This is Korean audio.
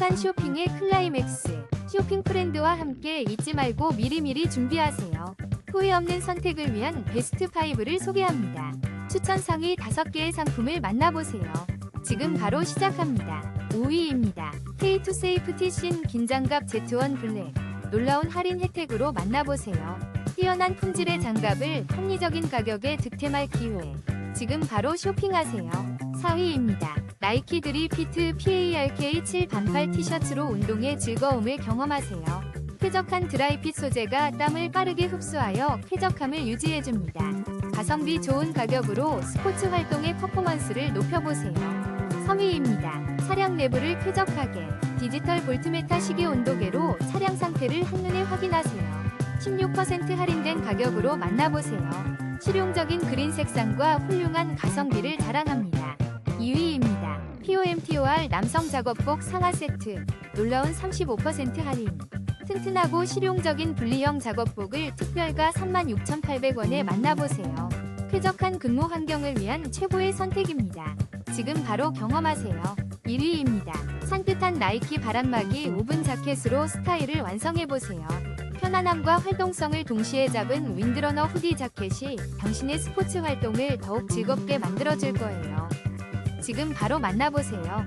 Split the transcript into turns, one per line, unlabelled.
쾌적한 쇼핑의 클라이맥스. 쇼핑 프렌드와 함께 잊지 말고 미리미리 준비하세요. 후회 없는 선택을 위한 베스트 5를 소개합니다. 추천 상위 5개의 상품을 만나보세요. 지금 바로 시작합니다. 5위입니다. K2 세이프티 신 긴장갑 Z1 블랙. 놀라운 할인 혜택으로 만나보세요. 뛰어난 품질의 장갑을 합리적인 가격에 득템할 기회. 지금 바로 쇼핑하세요. 4위입니다. 나이키 드리피트 PARK 7 반팔 티셔츠로 운동의 즐거움을 경험하세요. 쾌적한 드라이핏 소재가 땀을 빠르게 흡수하여 쾌적함을 유지해줍니다. 가성비 좋은 가격으로 스포츠 활동의 퍼포먼스를 높여보세요. 3위입니다. 차량 내부를 쾌적하게 디지털 볼트메타 시계 온도계로 차량 상태를 한눈에 확인하세요. 16% 할인된 가격으로 만나보세요. 실용적인 그린 색상과 훌륭한 가성비를 자랑합니다. 2위입니다. POMTOR 남성 작업복 상하 세트. 놀라운 35% 할인. 튼튼하고 실용적인 분리형 작업복을 특별가 36,800원에 만나보세요. 쾌적한 근무 환경을 위한 최고의 선택입니다. 지금 바로 경험하세요. 1위입니다. 산뜻한 나이키 바람막이 오븐 자켓으로 스타일을 완성해보세요. 편안함과 활동성을 동시에 잡은 윈드러너 후디 자켓이 당신의 스포츠 활동을 더욱 즐겁게 만들어줄 거예요. 지금 바로 만나보세요.